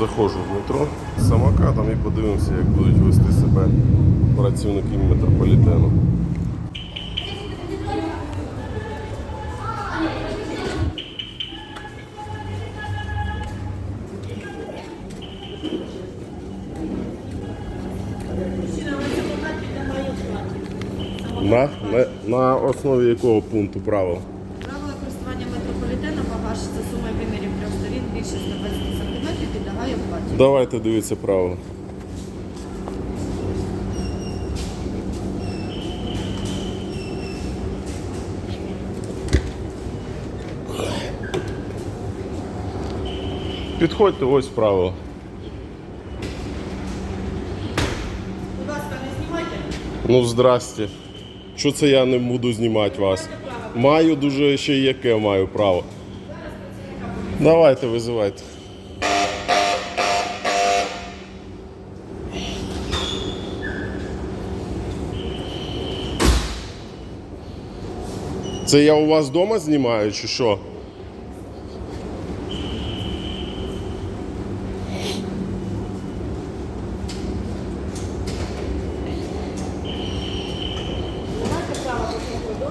Заходжу в метро з самокатом і подивимося, як будуть вести себе працівники метрополітену. На, на, основі якого пункту правил? Правила користування метрополітеном багаж за сумою вимірів трьох сторін більше 120 см підлягає оплаті. Давайте дивитися правила. Підходьте, ось правило. Будь ласка, не знімайте. Ну, здрасте. Що це я не буду знімати вас? Маю дуже ще яке маю право. Давайте, визивайте. Це я у вас вдома знімаю чи що?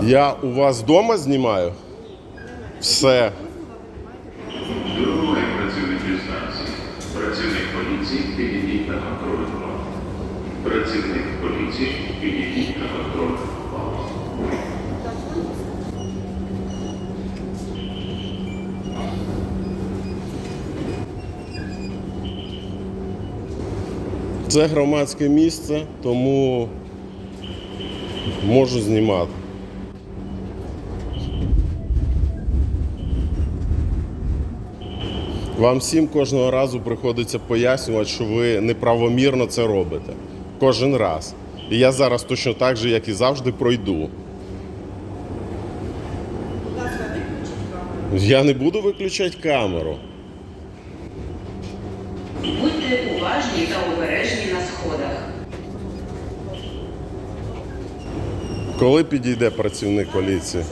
Я у вас вдома знімаю? Все. Дорогою працівників станції. Працівник поліції підійдіть на контроль. Працівник поліції підійдіть на контроль. Це громадське місце, тому можу знімати. Вам всім кожного разу приходиться пояснювати, що ви неправомірно це робите. Кожен раз. І я зараз точно так же, як і завжди, пройду. Я не буду виключати камеру. Будьте уважні та обережні сходах. Коли підійде працівник поліції?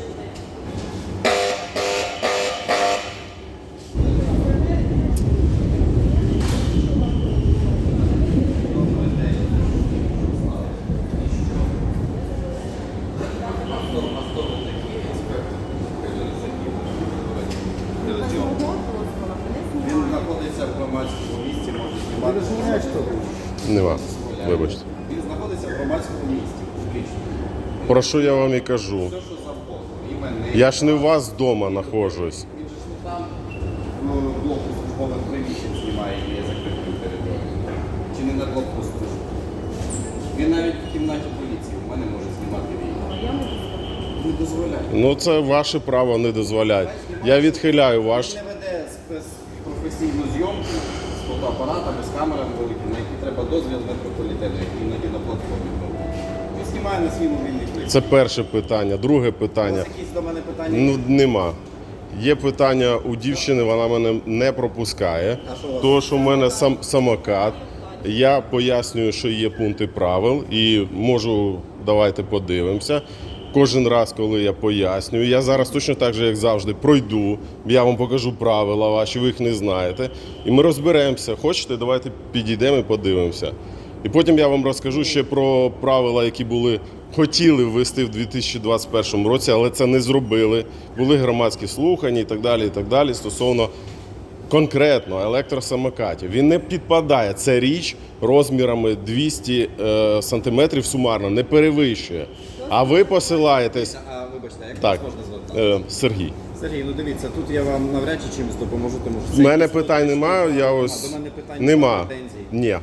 Він знаходиться в громадському місці, може знімати. Нема. Вибачте. Він знаходиться в громадському місці, публічно. Про що я вам і кажу? Все, що завгодно. Іменний. Я ж не у вас вдома знаходжусь. Він же ж не там ну, блоку службових приміщень знімає і є закритою територією. Чи не на блокпосту. Він навіть в кімнаті поліції у мене може знімати відео. Не дозволяє. Ну це ваше право не дозволяє. Я відхиляю ваш. Він не веде спецпрофесійну зйомку фотоапаратами, з камерами великими, на які треба дозвіл метрополітену, який іноді на платформі. Він знімає на свій мобільний пристрій. Це перше питання. Друге У питання. вас якісь до мене питання? Ну нема. Є питання у дівчини, вона мене не пропускає. А що у вас? Тому що в мене сам самокат. Я пояснюю, що є пункти правил, і можу давайте подивимося. Кожен раз, коли я пояснюю, я зараз точно так же, як завжди, пройду. Я вам покажу правила ваші, ви їх не знаєте. І ми розберемося. Хочете, давайте підійдемо і подивимося. І потім я вам розкажу ще про правила, які були хотіли ввести в 2021 році, але це не зробили. Були громадські слухання і так далі. І так далі стосовно конкретно електросамокатів. Він не підпадає. Це річ розмірами 200 е, сантиметрів сумарно, не перевищує. А ви посилаєтесь. А вибачте, як Так, вас можна звати? е, Сергій. Сергій, ну дивіться, тут я вам навряд чи чимось допоможу, тому що У це мене якісь питань внутрішні немає, я ось А, до мене питань нема. претензій. Ні.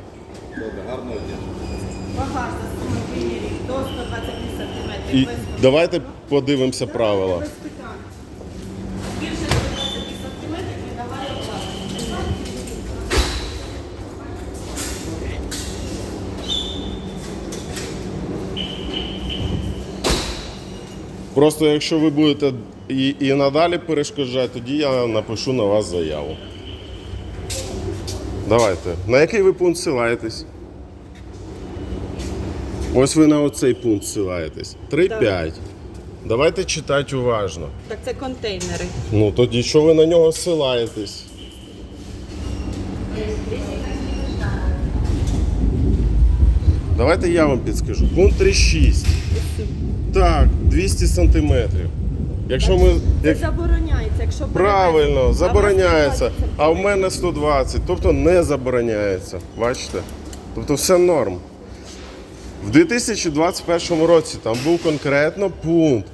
Добре, гарного дня. Багаж за сумою вимірів до 120 см. І давайте подивимося правила. Без питань. Більше 120 см підлягає оплаті. Просто якщо ви будете і, і надалі перешкоджати, тоді я напишу на вас заяву. Давайте. На який ви пункт ссилаєтесь? Ось ви на оцей пункт ссилаєтесь. 3-5. Давайте читати уважно. Так це контейнери. Ну тоді що ви на нього ссилаєтесь? Давайте я вам підскажу. Пункт 3.6. Так, 200 сантиметрів. Якщо ми. Це Як... забороняється, якщо Правильно, забороняється. А А в мене 120, тобто не забороняється. Бачите? Тобто все норм. В 2021 році там був конкретно пункт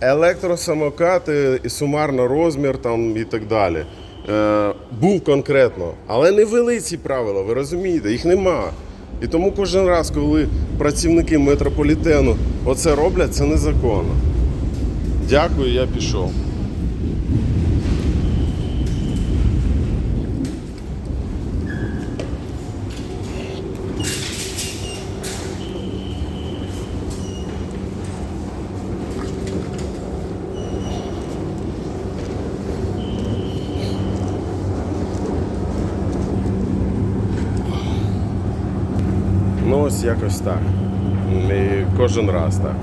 електросамокати і сумарно розмір там і так далі. Е, був конкретно, але не вели ці правила, ви розумієте, їх нема. І тому кожен раз, коли працівники метрополітену оце роблять, це незаконно. Дякую, я пішов. Ну, ось якось так. І кожен раз так.